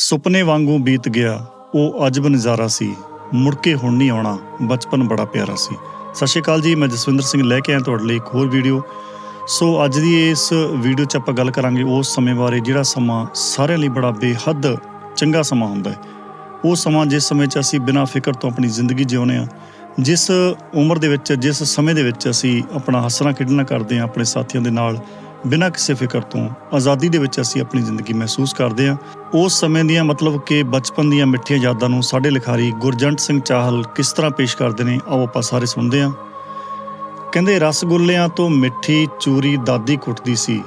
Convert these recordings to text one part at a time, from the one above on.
ਸੁਪਨੇ ਵਾਂਗੂ ਬੀਤ ਗਿਆ। ਉਹ ਅਜਬ ਨਜ਼ਾਰਾ ਸੀ। ਮੁੜ ਕੇ ਹੁਣ ਨਹੀਂ ਆਉਣਾ। ਬਚਪਨ ਬੜਾ ਪਿਆਰਾ ਸੀ। ਸਤਿ ਸ਼੍ਰੀ ਅਕਾਲ ਜੀ, ਮੈਂ ਜਸਵਿੰਦਰ ਸਿੰਘ ਲੈ ਕੇ ਆਇਆ ਤੁਹਾਡੇ ਲਈ ਇੱਕ ਹੋਰ ਵੀਡੀਓ। ਸੋ ਅੱਜ ਦੀ ਇਸ ਵੀਡੀਓ 'ਚ ਆਪਾਂ ਗੱਲ ਕਰਾਂਗੇ ਉਸ ਸਮੇਂ ਬਾਰੇ, ਜਿਹੜਾ ਸਮਾਂ ਸਾਰਿਆਂ ਲਈ ਬੜਾ ਬੇਹੱਦ ਚੰਗਾ ਸਮਾਂ ਹੁੰਦਾ ਹੈ। ਉਹ ਸਮਾਂ ਜਿਸ ਸਮੇਂ 'ਚ ਅਸੀਂ ਬਿਨਾਂ ਫਿਕਰ ਤੋਂ ਆਪਣੀ ਜ਼ਿੰਦਗੀ ਜਿਉਂਦੇ ਹਾਂ, ਜਿਸ ਉਮਰ ਦੇ ਵਿੱਚ, ਜਿਸ ਸਮੇਂ ਦੇ ਵਿੱਚ ਅਸੀਂ ਆਪਣਾ ਹੱਸਣਾ ਖੇਡਣਾ ਕਰਦੇ ਹਾਂ ਆਪਣੇ ਸਾਥੀਆਂ ਦੇ ਨਾਲ ਬਿਨਾਂ ਕਿਸੇ ਫਿਕਰ ਤੋਂ ਆਜ਼ਾਦੀ ਦੇ ਵਿੱਚ ਅਸੀਂ ਆਪਣੀ ਜ਼ਿੰਦਗੀ ਮਹਿਸੂਸ ਕਰਦੇ ਹਾਂ। ਉਸ ਸਮੇਂ ਦੀਆਂ ਮਤਲਬ ਕਿ ਬਚਪਨ ਦੀਆਂ ਮਿੱਠੀਆਂ ਯਾਦਾਂ ਨੂੰ ਸਾਡੇ ਲਿਖਾਰੀ ਗੁਰਜੰਟ ਸਿੰਘ ਚਾਹਲ ਕਿਸ ਤਰ੍ਹਾਂ ਪੇਸ਼ ਕਰਦੇ ਨੇ, ਆਓ ਆਪਾਂ ਸਾਰੇ ਸੁਣਦੇ ਹਾਂ। ਕਹਿੰਦੇ, ਰਸਗੁੱਲਿਆਂ ਤੋਂ ਮਿੱਠੀ ਚੂਰੀ ਦਾਦੀ ਕੁੱਟਦੀ ਸੀ।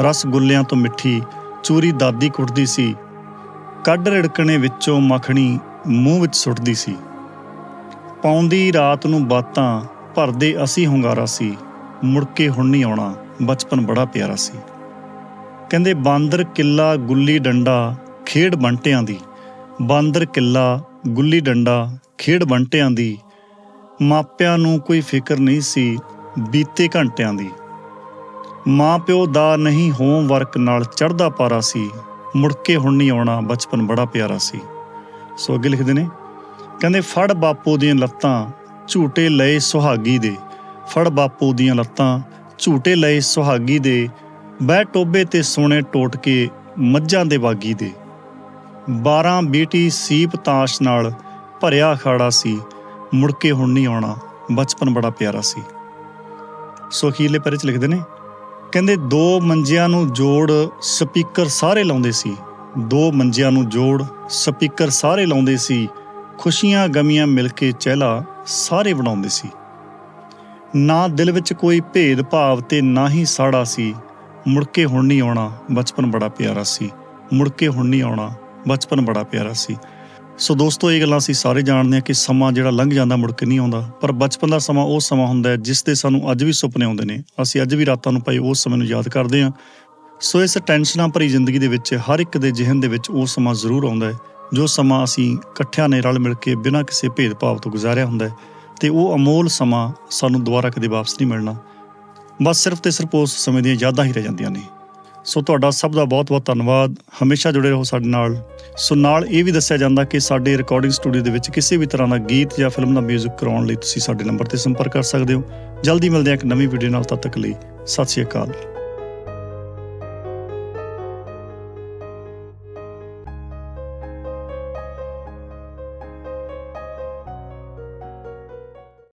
ਰਸਗੁੱਲਿਆਂ ਤੋਂ ਮਿੱਠੀ ਚੂਰੀ ਦਾਦੀ ਕੁੱਟਦੀ ਸੀ। ਕੱਢ ਰਿੜਕਣੇ ਵਿੱਚੋਂ ਮੱਖਣੀ ਮੂੰਹ ਵਿੱਚ ਸੁੱਟਦੀ ਸੀ। ਪਾਉਂਦੀ ਰਾਤ ਨੂੰ ਬਾਤਾਂ, ਭਰਦੇ ਅਸੀਂ ਹੁੰਗਾਰਾ ਸੀ। ਮੁੜ ਕੇ ਹੁਣ ਨਹੀਂ ਆਉਣਾ। ਬਚਪਨ ਬੜਾ ਪਿਆਰਾ ਸੀ। ਕਹਿੰਦੇ ਬਾਂਦਰ ਕਿੱਲਾ ਗੁੱਲੀ ਡੰਡਾ ਖੇਡ ਬੰਟਿਆਂ ਦੀ। ਬਾਂਦਰ ਕਿੱਲਾ ਗੁੱਲੀ ਡੰਡਾ ਖੇਡ ਬੰਟਿਆਂ ਦੀ। ਮਾਪਿਆਂ ਨੂੰ ਕੋਈ ਫਿਕਰ ਨਹੀਂ ਸੀ ਬੀਤੇ ਘੰਟਿਆਂ ਦੀ। ਮਾਂ ਪਿਓ ਦਾ ਨਹੀਂ ਹੋਮਵਰਕ ਨਾਲ ਚੜਦਾ ਪਾਰਾ ਸੀ। ਮੁੜ ਕੇ ਹੁਣ ਨਹੀਂ ਆਉਣਾ, ਬਚਪਨ ਬੜਾ ਪਿਆਰਾ ਸੀ। ਸੋ ਅੱਗੇ ਲਿਖਦੇ ਨੇ, ਕਹਿੰਦੇ ਫੜ ਬਾਪੂ ਦੀਆਂ ਲੱਤਾਂ ਝੂਟੇ ਲਏ ਸੁਹਾਗੀ ਦੇ। ਫੜ ਬਾਪੂ ਦੀਆਂ ਲੱਤਾਂ ਝੂਟੇ ਲਏ ਸੁਹਾਗੀ ਦੇ, ਬਹਿ ਟੋਬੇ ਤੇ ਸੋਨੇ ਟੋਟਕੇ ਮੱਝਾਂ ਦੇ ਬਾਗੀ ਦੇ। 12 ਬੀਟੀ ਸੀਪ ਤਾਸ਼ ਨਾਲ ਭਰਿਆ ਖਾੜਾ ਸੀ, ਮੁੜ ਕੇ ਹੁਣ ਨਹੀਂ ਆਉਣਾ, ਬਚਪਨ ਬੜਾ ਪਿਆਰਾ ਸੀ। ਸੁਖੀਲੇ ਅਖੀਰਲੇ ਪਰੇ ਚ ਲਿਖਦੇ ਨੇ, ਕਹਿੰਦੇ ਦੋ ਮੰਜਿਆਂ ਨੂੰ ਜੋੜ ਸਪੀਕਰ ਸਾਰੇ ਲਾਉਂਦੇ ਸੀ। ਦੋ ਮੰਜਿਆਂ ਨੂੰ ਜੋੜ ਸਪੀਕਰ ਸਾਰੇ ਲਾਉਂਦੇ ਸੀ, ਖੁਸ਼ੀਆਂ ਗਮੀਆਂ ਮਿਲ ਕੇ ਚਹਿਲਾ ਸਾਰੇ ਬਣਾਉਂਦੇ ਸੀ। ਨਾ ਦਿਲ ਵਿੱਚ ਕੋਈ ਭੇਦ ਭਾਵ ਤੇ ਨਾ ਹੀ ਸਾੜਾ ਸੀ। ਮੁੜ ਕੇ ਹੁਣ ਨਹੀਂ ਆਉਣਾ, ਬਚਪਨ ਬੜਾ ਪਿਆਰਾ ਸੀ। ਮੁੜ ਕੇ ਹੁਣ ਨਹੀਂ ਆਉਣਾ, ਬਚਪਨ ਬੜਾ ਪਿਆਰਾ ਸੀ। ਸੋ ਦੋਸਤੋ, ਇਹ ਗੱਲਾਂ ਅਸੀਂ ਸਾਰੇ ਜਾਣਦੇ ਹਾਂ ਕਿ ਸਮਾਂ ਜਿਹੜਾ ਲੰਘ ਜਾਂਦਾ ਮੁੜ ਕੇ ਨਹੀਂ ਆਉਂਦਾ। ਪਰ ਬਚਪਨ ਦਾ ਸਮਾਂ ਉਹ ਸਮਾਂ ਹੁੰਦਾ ਹੈ ਜਿਸ ਦੇ ਸਾਨੂੰ ਅੱਜ ਵੀ ਸੁਪਨੇ ਆਉਂਦੇ ਨੇ। ਅਸੀਂ ਅੱਜ ਵੀ ਰਾਤਾਂ ਨੂੰ ਪਏ ਉਸ ਸਮੇਂ ਨੂੰ ਯਾਦ ਕਰਦੇ ਹਾਂ। ਸੋ ਇਸ ਟੈਨਸ਼ਨਾਂ ਭਰੀ ਜ਼ਿੰਦਗੀ ਦੇ ਵਿੱਚ ਹਰ ਇੱਕ ਦੇ ਜ਼ਿਹਨ ਦੇ ਵਿੱਚ ਉਹ ਸਮਾਂ ਜ਼ਰੂਰ ਆਉਂਦਾ ਹੈ, ਜੋ ਸਮਾਂ ਅਸੀਂ ਇਕੱਠਿਆਂ ਨੇ ਰਲ ਮਿਲ ਕੇ ਬਿਨਾਂ ਕਿਸੇ ਭੇਦਭਾਵ ਤੋਂ ਗੁਜ਼ਾਰਿਆ ਹੁੰਦਾ ਹੈ। ਤੇ ਉਹ ਅਮੋਲ ਸਮਾਂ ਸਾਨੂੰ ਦੁਬਾਰਾ ਕਦੇ ਵਾਪਸ ਨਹੀਂ ਮਿਲਣਾ। ਬਸ ਸਿਰਫ ਤੇ ਸਿਰਫ ਉਸ ਸਮੇਂ ਦੀਆਂ ਯਾਦਾਂ ਹੀ ਰਹਿ ਜਾਂਦੀਆਂ ਨੇ। ਸੋ ਤੁਹਾਡਾ ਸਭ ਦਾ ਬਹੁਤ-ਬਹੁਤ ਧੰਨਵਾਦ। ਹਮੇਸ਼ਾ ਜੁੜੇ ਰਹੋ ਸਾਡੇ ਨਾਲ। ਸੋ ਨਾਲ ਇਹ ਵੀ ਦੱਸਿਆ ਜਾਂਦਾ ਕਿ ਸਾਡੇ ਰਿਕਾਰਡਿੰਗ ਸਟੂਡੀਓ ਦੇ ਵਿੱਚ ਕਿਸੇ ਵੀ ਤਰ੍ਹਾਂ ਦਾ ਗੀਤ ਜਾਂ ਫਿਲਮ ਦਾ 뮤직 ਕਰਾਉਣ ਲਈ ਤੁਸੀਂ ਸਾਡੇ ਨੰਬਰ ਤੇ ਸੰਪਰਕ ਕਰ ਸਕਦੇ ਹੋ। ਜਲਦੀ ਮਿਲਦੇ ਹਾਂ ਇੱਕ ਨਵੀਂ ਵੀਡੀਓ ਨਾਲ ਤਦ ਤੱਕ ਲਈ। ਸਤਿ ਸ਼੍ਰੀ ਅਕਾਲ।